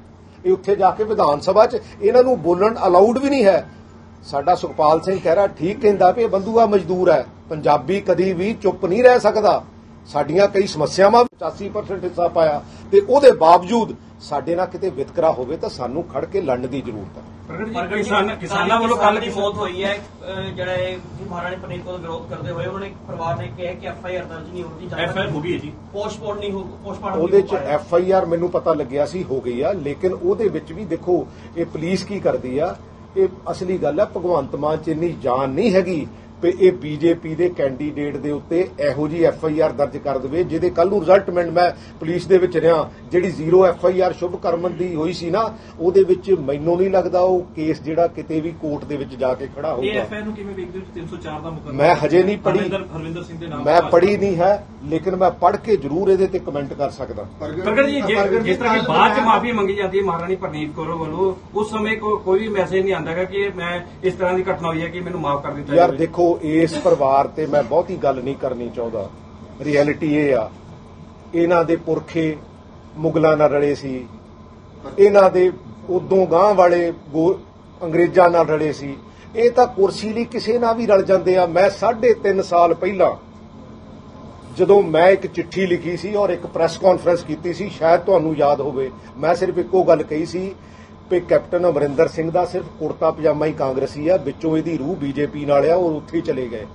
ਇਹ ਉੱਥੇ ਜਾ ਕੇ ਵਿਧਾਨ ਸਭਾ 'ਚ ਇਹਨਾਂ ਨੂੰ ਬੋਲਣ ਅਲਾਉਡ ਵੀ ਨਹੀਂ ਹੈ। ਸਾਡਾ ਸੁਖਪਾਲ ਸਿੰਘ ਖਹਿਰਾ ਠੀਕ ਕਹਿੰਦਾ ਵੀ ਇਹ ਬੰਦੂਆ ਮਜ਼ਦੂਰ ਹੈ। ਪੰਜਾਬੀ ਕਦੀ ਵੀ ਚੁੱਪ ਨਹੀਂ ਰਹਿ ਸਕਦਾ। ਸਾਡੀਆਂ ਕਈ ਸਮੱਸਿਆਵਾਂ 85% ਹਿੱਸਾ ਪਾਇਆ ਤੇ ਉਹਦੇ ਬਾਵਜੂਦ ਸਾਡੇ ਨਾਲ ਕਿਤੇ ਵਿਤਕਰਾ ਹੋਵੇ ਤਾਂ ਸਾਨੂੰ ਖੜ ਕੇ ਲੜਨ ਦੀ ਜ਼ਰੂਰਤ ਹੈ। ਪ੍ਰਗਟ ਜੀ ਕਿਸਾਨ ਕਿਸਾਨਾਂ ਵੱਲੋਂ ਕੱਲ ਦੀ ਮੌਤ ਹੋਈ ਹੈ। ਜਿਹੜਾ ਇਹ ਮਹਾਰਾਣੀ ਪ੍ਰਨੀਤ ਕੌਰ ਦਾ ਵਿਰੋਧ ਕਰਦੇ ਹੋਏ ਉਹਨਾਂ ਨੇ ਪਰਿਵਾਰ ਨੇ ਕਿਹਾ ਕਿ ਐਫ ਆਈ ਆਰ ਦਰਜ ਨਹੀਂ ਹੋਣੀ ਐਫ ਆਈ ਹੋ ਗਈ ਹੈ ਜੀ। ਪੋਸਟਪੋਰਟ ਨਹੀਂ ਹੋ ਪੋਸਟਮਾਰਟਮ ਉਹਦੇ ਚ ਐਫ ਆਈ ਆਰ ਮੈਨੂੰ ਪਤਾ ਲੱਗਿਆ ਸੀ ਹੋ ਗਈ ਆ। ਲੇਕਿਨ ਉਹਦੇ ਵਿੱਚ ਵੀ ਦੇਖੋ ਇਹ ਪੁਲਿਸ ਕੀ ਕਰਦੀ ਆ? ਇਹ ਅਸਲੀ ਗੱਲ ਹੈ ਭਗਵੰਤ ਮਾਨ ਚ ਇੰਨੀ ਜਾਨ ਨਹੀਂ ਹੈਗੀ। ਵੀ ਇਹ ਬੀਜੇਪੀ ਦੇ ਕੈਂਡੀਡੇਟ ਦੇ ਉੱਤੇ ਇਹੋ ਜੀ ਐਫ ਆਈ ਆਰ ਦਰਜ ਕਰ ਦੇਵੇ ਜਿਹਦੇ ਕੱਲ ਨੂੰ ਰਿਜ਼ਲਟ ਮੈਂ ਮੈਂ ਪੁਲਿਸ ਦੇ ਵਿੱਚ ਰਿਹਾ ਜਿਹੜੀ ਜ਼ੀਰੋ ਐਫ ਆਈ ਆਰ ਸ਼ੁਭ ਕਰਮਨ ਦੀ ਹੋਈ ਸੀ ਨਾ ਉਹਦੇ ਵਿੱਚ ਮੈਨੂੰ ਨਹੀਂ ਲੱਗਦਾ ਉਹ ਕੇਸ ਜਿਹੜਾ ਕਿਤੇ ਵੀ ਕੋਰਟ ਦੇ ਵਿੱਚ ਜਾ ਕੇ ਖੜਾ ਇਹ ਹੋਊਗਾ ਐਫ ਆਈ ਨੂੰ ਕਿਵੇਂ ਵੇਖਦੇ ਹੋ 304 ਦਾ ਮੁਕੱਦਮਾ ਮੈਂ ਹਜੇ ਨਹੀਂ ਪੜ੍ਹੀ। ਹਰਵਿੰਦਰ ਸਿੰਘ ਦੇ ਨਾਮ ਮੈਂ ਤੋਂ ਪੜ੍ਹੀ ਨਹੀਂ ਹੈ ਲੇਕਿਨ ਮੈਂ ਪੜ੍ਹ ਕੇ ਜ਼ਰੂਰ ਇਹਦੇ ਤੇ ਕਮੈਂਟ ਕਰ ਸਕਦਾ ਪ੍ਰਗਟ ਜੀ ਜਿਸ ਤਰ੍ਹਾਂ ਕਿ ਬਾਅਦ ਚ ਮਾਫੀ ਮੰਗੀ ਜਾਂਦੀ ਹੈ ਮਹਾਰਾਣੀ ਪ੍ਰਨੀਤ ਕੌਰ ਵੱਲੋਂ ਉਸ ਸਮੇਂ ਕੋਈ ਵੀ ਮੈਸੇਜ ਨਹੀਂ ਆਉਂਦਾਗਾ ਕਿ ਮੈਂ ਇਸ ਤਰ੍ਹਾਂ ਦੀ ਘਟਨਾ ਹੋਈ ਹੈ ਕਿ ਮੈਨੂੰ ਮਾਫ ਕਰ ਦਿੱਤਾ ਯਾਰ ਜਾਵੇ। ਦੇਖੋ ਇਸ ਪਰਿਵਾਰ ਤੇ ਮੈਂ ਬਹੁਤੀ ਗੱਲ ਨਹੀਂ ਕਰਨੀ ਚਾਹੁੰਦਾ। ਰਿਐਲਿਟੀ ਇਹ ਆ, ਇਹਨਾਂ ਦੇ ਪੁਰਖੇ ਮੁਗਲਾਂ ਨਾਲ ਰਲੇ ਸੀ। ਇਹਨਾਂ ਦੇ ਉਦੋਂ ਗਾਂ ਵਾਲੇ ਅੰਗਰੇਜ਼ਾਂ ਨਾਲ ਰਲੇ ਸੀ। ਇਹ ਤਾਂ ਕੁਰਸੀ ਲਈ ਕਿਸੇ ਨਾਲ ਵੀ ਰਲ ਜਾਂਦੇ ਆ। ਮੈਂ 3.5 ਸਾਲ ਪਹਿਲਾਂ ਜਦੋਂ ਮੈਂ ਇੱਕ ਚਿੱਠੀ ਲਿਖੀ ਸੀ ਔਰ ਇੱਕ ਪ੍ਰੈਸ ਕਾਨਫਰੰਸ ਕੀਤੀ ਸੀ, ਸ਼ਾਇਦ ਤੁਹਾਨੂੰ ਯਾਦ ਹੋਵੇ, ਮੈਂ ਸਿਰਫ ਇੱਕੋ ਗੱਲ ਕਹੀ ਸੀ ਕਿ ਕੈਪਟਨ ਅਮਰਿੰਦਰ ਸਿੰਘ ਦਾ ਸਿਰਫ ਕੁੜਤਾ ਪਜਾਮਾ ਹੀ ਕਾਂਗਰਸੀ ਆ ਵਿੱਚੋਂ ਇਹਦੀ ਰੂਹ ਬੀਜੇਪੀ ਨਾਲ ਆ ਔਰ ਉੱਥੇ ਹੀ ਚਲੇ ਗਏ।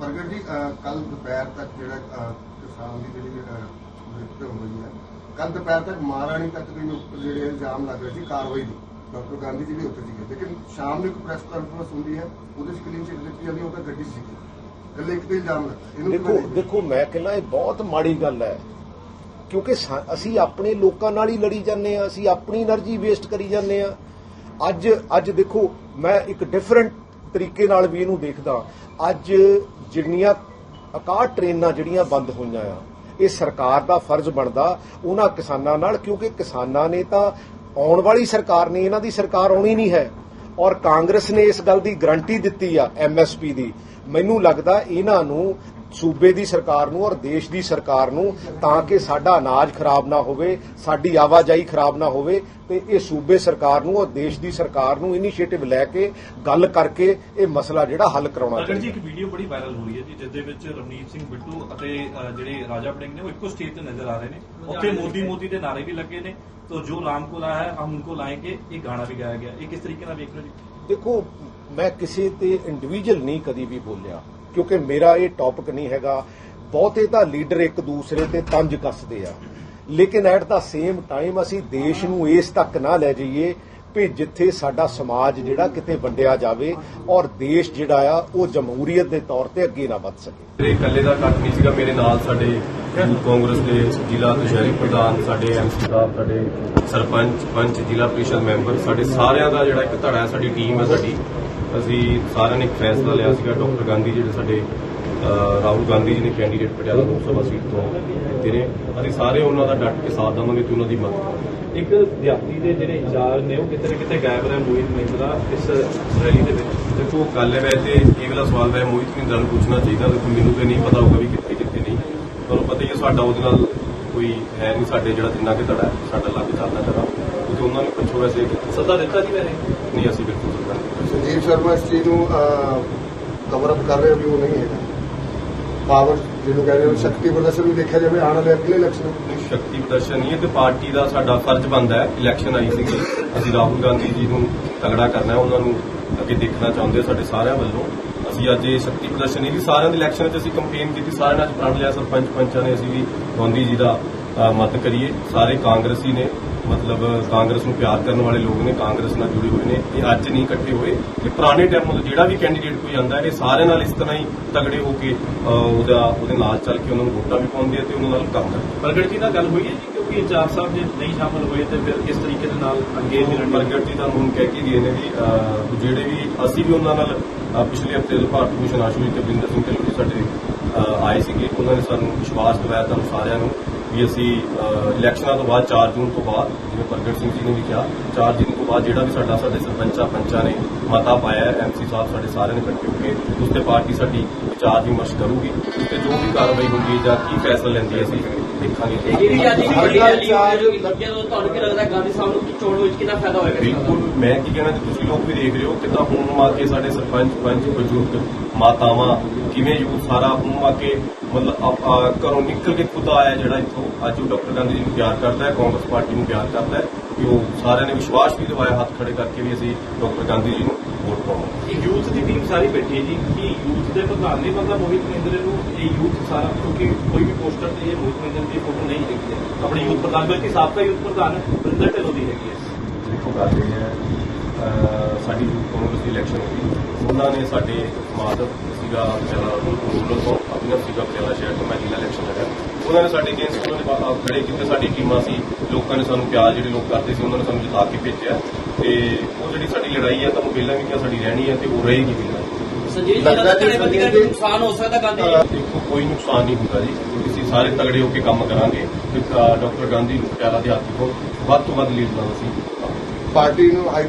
ਪ੍ਰਗਟ ਜੀ ਕੱਲ ਦੁਪਹਿਰ ਤੱਕ ਜਿਹੜਾ ਕਿਸਾਨ ਦੀ ਜਿਹੜੀ ਅਹ, ਮ੍ਰਿਤੂ ਹੋਈ ਹੈ ਕੱਲ ਦੁਪਹਿਰ ਤੱਕ ਮਹਾਰਾਣੀ ਤੱਕ ਦੇ ਉੱਪਰ ਜਿਹੜੇ ਇਲਜ਼ਾਮ ਲੱਗ ਰਹੇ ਸੀ ਕਾਰਵਾਈ ਦੀ ਡਾਕਟਰ ਗਾਂਧੀ ਜੀ ਵੀ ਉੱਥੇ ਸੀਗੇ। ਲੇਕਿਨ ਸ਼ਾਮ ਨੂੰ ਇੱਕ ਪ੍ਰੈਸ ਕਾਨਫਰੰਸ ਹੁੰਦੀ ਹੈ ਉਹਦੇ ਚ ਕਲੀਨ ਚਿੱਟ ਦਿੱਤੀ ਜਾਂਦੀ ਉਹ ਤਾਂ ਗੱਡੀ ਸੀ ਕੱਲੇ ਇੱਕ ਤੇ ਇਲਜ਼ਾਮ ਲੱਗਾ ਇਹਨੂੰ ਦੇਖੋ? ਦੇਖੋ ਮੈਂ ਕਹਿੰਦਾ ਇਹ ਬਹੁਤ ਮਾੜੀ ਗੱਲ ਹੈ। ਕਿਉਂਕਿ ਅਸੀਂ ਆਪਣੇ ਲੋਕਾਂ ਨਾਲ ਹੀ ਲੜੀ ਜਾਂਦੇ ਆ ਅਸੀਂ ਆਪਣੀ એનર્ਜੀ ਵੇਸਟ ਕਰੀ ਜਾਂਦੇ ਆ ਅੱਜ ਅੱਜ ਦੇਖੋ, ਮੈਂ ਇੱਕ ਡਿਫਰੈਂਟ ਤਰੀਕੇ ਨਾਲ ਵੀ ਇਹਨੂੰ ਦੇਖਦਾ ਅੱਜ ਜਿੰਨੀਆਂ 61 ਟ੍ਰੇਨਾਂ ਜਿਹੜੀਆਂ ਬੰਦ ਹੋਈਆਂ ਆ, ਇਹ ਸਰਕਾਰ ਦਾ ਫਰਜ਼ ਬਣਦਾ ਉਹਨਾਂ ਕਿਸਾਨਾਂ ਨਾਲ, ਕਿਉਂਕਿ ਕਿਸਾਨਾਂ ਨੇ ਤਾਂ ਆਉਣ ਵਾਲੀ ਸਰਕਾਰ ਨੇ ਇਹਨਾਂ ਦੀ ਸਰਕਾਰ ਆਉਣੀ ਨਹੀਂ ਹੈ। ਔਰ ਕਾਂਗਰਸ ਨੇ ਇਸ ਗੱਲ ਦੀ ਗਰੰਟੀ ਦਿੱਤੀ ਆ ਐਮਐਸਪੀ ਦੀ। ਮੈਨੂੰ ਲੱਗਦਾ ਇਹਨਾਂ ਨੂੰ ਸੂਬੇ ਦੀ ਸਰਕਾਰ ਨੂੰ ਔਰ ਦੇਸ਼ ਦੀ ਸਰਕਾਰ ਨੂੰ ਤਾਂ ਕਿ ਸਾਡਾ ਅਨਾਜ ਖਰਾਬ ਨਾ ਹੋਵੇ ਸਾਡੀ ਆਵਾਜਾਈ ਖਰਾਬ ਨਾ ਹੋਵੇ ਤੇ ਇਹ ਸੂਬੇ ਸਰਕਾਰ ਨੂੰ ਔਰ ਦੇਸ਼ ਦੀ ਸਰਕਾਰ ਨੂੰ ਇਨੀਸ਼ੀਏਟਿਵ ਲੈ ਕੇ ਗੱਲ ਕਰਕੇ ਇਹ ਮਸਲਾ ਜਿਹੜਾ ਹੱਲ ਕਰਾਉਣਾ ਪ੍ਰਗਟ ਜੀ ਚਾਹੀਦਾ। ਇੱਕ ਵੀਡੀਓ ਬੜੀ ਵਾਇਰਲ ਹੋ ਰਹੀ ਹੈ ਜੀ ਜਿਸ ਦੇ ਵਿੱਚ ਰਵਨੀਤ ਸਿੰਘ ਬਿੱਟੂ ਅਤੇ ਜਿਹੜੇ ਰਾਜਾ ਵੜਿੰਗ ਨੇ ਉਹ ਇੱਕੋ ਸਟੇਜ ਤੇ ਨਜ਼ਰ ਆ ਰਹੇ ਨੇ। ਉੱਥੇ ਮੋਦੀ ਮੋਦੀ ਦੇ ਨਾਰੇ ਵੀ ਲੱਗੇ ਨੇ। ਤੋ ਜੋ ਰਾਮ ਕੋ ਲਾਇਆ ਹੈ ਹਮ ਉਨਕੋ ਲਾਏਂਗੇ ਇਹ ਗਾਣਾ ਵੀ ਗਾਇਆ ਗਿਆ। ਇਹ ਕਿਸ ਤਰੀਕੇ ਨਾਲ ਵੇਖ ਰਹੇ ਹੋ ਜੀ? ਦੇਖੋ ਮੈਂ ਕਿਸੇ ਤੇ ਇੰਡੀਵਿਜੂਅਲ ਨਹੀਂ ਕਦੀ ਵੀ ਬੋਲਿਆ। ਕਿਉਂਕਿ ਮੇਰਾ ਇਹ ਟੌਪਿਕ ਨਹੀਂ ਹੈਗਾ। ਬਹੁਤੇ ਤਾਂ ਲੀਡਰ ਇੱਕ ਦੂਸਰੇ ਤੇ ਤੰਜ ਕੱਸਦੇ ਆ। ਲੇਕਿਨ ਐਟ ਦਾ ਸੇਮ ਟਾਈਮ ਅਸੀਂ ਦੇਸ਼ ਨੂੰ ਇਸ ਤੱਕ ਨਾ ਲੈ ਜਾਈਏ ਵੀ ਜਿੱਥੇ ਸਾਡਾ ਸਮਾਜ ਜਿਹੜਾ ਕਿਤੇ ਵੰਡਿਆ ਜਾਵੇ ਔਰ ਦੇਸ਼ ਜਿਹੜਾ ਆ, ਉਹ ਜਮਹੂਰੀਅਤ ਦੇ ਤੌਰ ਤੇ ਅੱਗੇ ਨਾ ਵੱਧ ਸਕੇ। ਮੇਰੇ ਇਕੱਲੇ ਦਾ ਕੱਟ ਨਹੀਂ ਸੀਗਾ, ਮੇਰੇ ਨਾਲ ਸਾਡੇ ਕਾਂਗਰਸ ਦੇ ਜ਼ਿਲ੍ਹਾ ਸ਼ਹਿਰੀ ਪ੍ਰਧਾਨ, ਸਾਡੇ ਐਮਸੀ ਸਾਹਿਬ, ਸਾਡੇ ਸਰਪੰਚ, ਪੰਚ, ਜ਼ਿਲ੍ਹਾ ਪ੍ਰੀਸ਼ਦ ਮੈਂਬਰ, ਸਾਡੇ ਸਾਰਿਆਂ ਦਾ ਜਿਹੜਾ ਇੱਕ ਧੜਾ ਹੈ, ਸਾਡੀ ਟੀਮ ਹੈ ਸਾਡੀ। ਅਸੀਂ ਸਾਰਿਆਂ ਨੇ ਇੱਕ ਫੈਸਲਾ ਲਿਆ ਸੀਗਾ ਡਾਕਟਰ ਗਾਂਧੀ ਜਿਹੜੇ ਸਾਡੇ ਰਾਹੁਲ ਗਾਂਧੀ ਜੀ ਨੇ ਕੈਂਡੀਡੇਟ ਪਟਿਆਲਾ ਲੋਕ ਸਭਾ ਸੀਟ ਤੋਂ ਦਿੱਤੇ ਨੇ। ਅਸੀਂ ਸਾਰੇ ਉਹਨਾਂ ਦਾ ਡਟ ਕੇ ਸਾਥ ਦੇਵਾਂਗੇ ਤੇ ਉਹਨਾਂ ਦੀ ਮਦਦ ਇੱਕ ਵਿਅਕਤੀ ਦੇ ਜਿਹੜੇ ਇੰਚਾਰਜ ਨੇ ਉਹ ਕਿਤੇ ਨਾ ਕਿਤੇ ਗਾਇਬ ਰਹੇ ਮੋਹਿਤ ਮਹਿੰਦਰਾ ਇਸ ਰੈਲੀ ਦੇ ਵਿੱਚ। ਦੇਖੋ ਗੱਲ ਹੈ ਵੈਸੇ ਇਹ ਵਾਲਾ ਸਵਾਲ ਵੈ ਮੋਹਿਤ ਮਹਿੰਦਰਾ ਨੂੰ ਪੁੱਛਣਾ ਚਾਹੀਦਾ ਦੇਖੋ ਮੈਨੂੰ ਤੇ ਨਹੀਂ ਪਤਾ ਹੋਊਗਾ ਵੀ ਕਿੱਥੇ ਕਿੱਥੇ ਨਹੀਂ। ਤੁਹਾਨੂੰ ਪਤਾ ਹੀ ਹੈ ਸਾਡਾ ਉਹਦੇ ਨਾਲ ਕੋਈ ਹੈ ਨਹੀਂ ਸਾਡੇ ਜਿਹੜਾ ਜਿੰਨਾ ਕਿ ਧੜਾ ਹੈ, ਸਾਡਾ ਲੱਗ ਚੱਲਦਾ ਧੜਾ। ਤੁਸੀਂ ਉਹਨਾਂ ਨੂੰ ਪੁੱਛੋ ਵੈਸੇ। ਸੱਦਾ ਦਿੱਤਾ ਜੀ ਵੈਸੇ? ਨਹੀਂ ਅਸੀਂ ਬਿਲਕੁਲ ਸੰਜੀਵ ਸ਼ਰਮਾ ਇਸ ਚੀਜ਼ ਨੂੰ ਕਵਰ ਅਪ ਕਰ ਰਹੇ ਹੋ ਵੀ ਉਹ ਨਹੀਂ ਹੈਗਾ ਪਾਵਰ ਜਿਹਨੂੰ ਕਹਿੰਦੇ ਹੋ, ਸ਼ਕਤੀ ਪ੍ਰਦਰਸ਼ਨ ਵੀ ਦੇਖਿਆ ਜਾਵੇ ਆਉਣ ਵਾਲੇ ਅਗਲੇ ਇਲੈਕਸ਼ਨ ਸ਼ਕਤੀ ਪ੍ਰਦਰਸ਼ਨ ਨਹੀਂ ਹੈ ਤੇ ਪਾਰਟੀ ਦਾ ਸਾਡਾ ਫਰਜ਼ ਬਣਦਾ ਹੈ। ਇਲੈਕਸ਼ਨ ਆਈ ਸੀਗੀ, ਅਸੀਂ ਰਾਹੁਲ ਗਾਂਧੀ ਜੀ ਨੂੰ ਤਗੜਾ ਕਰਨਾ ਹੈ, ਉਹਨਾਂ ਨੂੰ ਅੱਗੇ ਦੇਖਣਾ ਚਾਹੁੰਦੇ ਸਾਡੇ ਸਾਰਿਆਂ ਵੱਲੋਂ। ਅਸੀਂ ਅੱਜ ਇਹ ਸ਼ਕਤੀ ਪ੍ਰਦਰਸ਼ਨ ਨਹੀਂ ਵੀ ਸਾਰਿਆਂ ਦੇ ਇਲੈਕਸ਼ਨ 'ਚ ਅਸੀਂ ਕੰਪੇਨ ਕੀਤੀ, ਸਾਰਿਆਂ ਨਾਲ ਪ੍ਰਣ ਲਿਆ, ਸਰਪੰਚ ਪੰਚਾਂ ਨੇ ਅਸੀਂ ਵੀ ਗਾਂਧੀ ਜੀ ਦਾ ਮਤ ਕਰੀਏ। ਸਾਰੇ ਕਾਂਗਰਸੀ ਨੇ ਮਤਲਬ ਕਾਂਗਰਸ ਨੂੰ ਪਿਆਰ ਕਰਨ ਵਾਲੇ ਲੋਕ ਨੇ ਕਾਂਗਰਸ ਨਾਲ ਜੁੜੇ ਹੋਏ ਨੇ ਇਹ ਅੱਜ ਨਹੀਂ ਇਕੱਠੇ ਹੋਏ। ਇਹ ਪੁਰਾਣੇ ਟਾਈਮ ਤੋਂ ਜਿਹੜਾ ਵੀ ਕੈਂਡੀਡੇਟ ਕੋਈ ਆਂਦਾ ਇਹ ਸਾਰਿਆਂ ਨਾਲ ਇਸ ਤਰ੍ਹਾਂ ਹੀ ਤਗੜੇ ਹੋ ਕੇ ਉਹਦਾ ਉਹਦੇ ਨਾਲ ਚੱਲ ਕੇ ਉਹਨਾਂ ਨੂੰ ਵੋਟਾਂ ਵੀ ਪਾਉਂਦੇ ਆ ਤੇ ਉਹਨਾਂ ਨਾਲ ਕੰਮ ਕਰਦੇ ਪ੍ਰਗਟ ਜੀ ਨਾਲ ਗੱਲ ਹੋਈ ਹੈ ਜੀ? ਕਿਉਂਕਿ ਇੰਚਾਰਜ ਸਾਹਿਬ ਜੇ ਨਹੀਂ ਸ਼ਾਮਲ ਹੋਏ ਤੇ ਫਿਰ ਕਿਸ ਤਰੀਕੇ ਦੇ ਨਾਲ ਅੱਗੇ ਮਿਲਣ ਪ੍ਰਗਟ ਜੀ ਤਾਂ ਹੁਣ ਕਹਿ ਕੇ ਗਏ ਨੇ ਵੀ ਜਿਹੜੇ ਵੀ ਅਸੀਂ ਵੀ ਉਹਨਾਂ ਨਾਲ ਪਿਛਲੇ ਹਫ਼ਤੇ ਭਾਰਤ ਭੂਸ਼ਣ ਆਸ਼ੂ ਤੇ ਬਿੰਦਰ ਸਿੰਘ ਢਿੱਲੋਂ ਜੀ ਸਾਡੇ ਆਏ ਸੀਗੇ। ਉਹਨਾਂ ਨੇ ਸਾਨੂੰ ਵਿਸ਼ਵਾਸ ਦਿਵਾਇਆ ਤੁਹਾਨੂੰ ਸਾਰਿਆਂ ਨੂੰ। ਵੀ ਅਸੀਂ ਇਲੈਕਸ਼ਨਾਂ ਤੋਂ ਬਾਅਦ 4 ਜੂਨ ਤੋਂ ਬਾਅਦ, ਜਿਵੇਂ ਪ੍ਰਗਟ ਸਿੰਘ ਜੀ ਨੇ ਵੀ ਕਿਹਾ 4 ਜੂਨ ਬਾਅਦ ਜਿਹੜਾ ਵੀ ਸਾਡਾ ਸਾਡੇ ਸਰਪੰਚਾਂ ਪੰਚਾਂ ਨੇ ਮਤਾ ਪਾਇਆ ਐਮਸੀ ਸਾਹਿਬ ਸਾਡੇ ਸਾਰਿਆਂ ਨੇ ਇਕੱਠੇ ਹੋ ਕੇ ਉਸ ਤੇ ਪਾਰਟੀ ਸਾਡੀ ਵਿਚਾਰ ਵਿਮਰਸ਼ ਕਰੂਗੀ ਤੇ ਜੋ ਵੀ ਕਾਰਵਾਈ ਹੋਊਗੀ ਜਾਂ ਕੀ ਫੈਸਲਾ ਲੈਂਦੀ ਹੈ ਅਸੀਂ ਦੇਖਾਂਗੇ। ਜਿਹੜੀ ਇੱਕ ਵੱਡੀ ਰੈਲੀ ਹੋਈ ਜਦੋਂ ਤੁਹਾਨੂੰ ਕੀ ਲੱਗਦਾ ਗਾਂਧੀ ਸਾਹਿਬ ਨੂੰ ਚੋਣ ਵਿੱਚ ਕਿੰਨਾ ਫਾਇਦਾ ਹੋਏਗਾ ਬਿਲਕੁਲ ਮੈਂ ਕੀ ਕਹਿਣਾ ਤੇ ਤੁਸੀਂ ਲੋਕ ਵੀ ਦੇਖ ਰਹੇ ਹੋ ਕਿਦਾਂ ਹੁਣ ਮਾ ਕੇ ਸਾਡੇ ਸਰਪੰਚ ਪੰਚ ਬਜ਼ੁਰਗ ਮਾਤਾਵਾਂ ਕਿਵੇਂ ਯੂਥ ਸਾਰਾ ਹੁਣ ਮਾ ਕੇ ਮਤਲਬ ਆਪਾਂ ਘਰੋਂ ਨਿਕਲ ਕੇ ਖੁਦ ਆਇਆ ਜਿਹੜਾ ਇੱਥੋਂ ਅੱਜ ਉਹ ਡਾਕਟਰ ਗਾਂਧੀ ਜੀ ਨੂੰ ਪਿਆਰ ਕਰਦਾ ਹੈ ਕਾਂਗਰਸ ਪਾਰਟੀ ਨੂੰ ਪਿਆਰ ਕਰਦਾ ਹੈ। ਕਿ ਉਹ ਸਾਰਿਆਂ ਨੇ ਵਿਸ਼ਵਾਸ ਵੀ ਦਿਵਾਇਆ ਹੱਥ ਖੜੇ ਕਰਕੇ ਵੀ ਅਸੀਂ ਡਾਕਟਰ ਗਾਂਧੀ ਜੀ ਨੂੰ ਵੋਟ ਪਾਵਾਂਗੇ। ਇਹ ਯੂਥ ਦੀ ਟੀਮ ਸਾਰੀ ਬੈਠੀ ਹੈ ਜੀ। ਕੀ ਯੂਥ ਦੇ ਪ੍ਰਧਾਨ ਨੇ ਬੰਦਾ ਮੋਹਿਤ ਮਹਿੰਦਰ ਨੂੰ ਇਹ ਯੂਥ ਸਾਰਾ ਕਿਉਂਕਿ ਕੋਈ ਵੀ ਪੋਸਟਰ ਤੇ ਇਹ ਮੋਹਿਤ ਮਹਿੰਦਰ ਦੀ ਫੋਟੋ ਨਹੀਂ ਹੈ। ਆਪਣੇ ਯੂਥ ਪ੍ਰਧਾਨ ਬਲਕਿ ਸਾਬਕਾ ਯੂਥ ਪ੍ਰਧਾਨ ਬਰਿੰਦਰ ਢਿੱਲੋਂ ਦੀ ਹੈਗੀ ਹੈ। ਦੇਖੋ ਗੱਲ ਇਹ ਹੈ ਸਾਡੀ ਯੂਥ ਕਾਂਗਰਸ ਦੀ ਇਲੈਕਸ਼ਨ ਹੋਈ ਉਹਨਾਂ ਨੇ ਸਾਡੇ ਮਾਧਵ ਸੀਗਾ ਜਿਹੜਾ ਰੂਰਲ ਤੋਂ ਅਭਿਨਵ ਸੀਗਾ ਪਟਿਆਲਾ ਸ਼ਹਿਰ ਤੋਂ ਮੈਂ ਜ਼ਿਲ੍ਹਾ ਇਲੈਕਸ਼ਨ ਲੜਿਆ। ਉਹਨਾਂ ਨੇ ਸਾਡੇ ਅਗੇਂਸਟ ਉਹਨਾਂ ਨੇ ਖੜੇ ਕੀਤੇ ਸਾਡੀ ਟੀਮਾਂ ਸੀ ਲੋਕਾਂ ਨੇ ਸਾਨੂੰ ਪਿਆਰ ਜਿਹੜੇ ਲੋਕ ਕਰਦੇ ਸੀ ਉਹਨਾਂ ਨੇ ਸਾਨੂੰ ਜਿਤਾ ਕੇ ਭੇਜਿਆ। ਤੇ ਉਹ ਜਿਹੜੀ ਸਾਡੀ ਲੜਾਈ ਹੈ ਤੁਹਾਨੂੰ ਪਹਿਲਾਂ ਵੀ ਕਿਹਾ ਸਾਡੀ ਰਹਿਣੀ ਹੈ ਤੇ ਉਹ ਰਹੇਗੀ ਵੀ ਲੜਾਈ ਸੰਜੀਵ ਜੀ ਦਾ ਧੜੇਬੰਦੀ ਕਰਕੇ ਨੁਕਸਾਨ ਹੋ ਸਕਦਾ ਗਾਂਧੀ ਜੀ? ਦੇਖੋ ਕੋਈ ਨੁਕਸਾਨ ਨਹੀਂ ਹੁੰਦਾ ਜੀ। ਅਸੀਂ ਸਾਰੇ ਤਗੜੇ ਹੋ ਕੇ ਕੰਮ ਕਰਾਂਗੇ। ਤੇ ਡਾਕਟਰ ਗਾਂਧੀ ਨੂੰ ਪਟਿਆਲਾ ਦੇ ਹੱਥ ਤੋਂ ਵੱਧ ਤੋਂ ਵੱਧ ਲੀਡ ਨਾਲ ਅਸੀਂ ਪਾਰਟੀ ਨੂੰ ਹਾਈ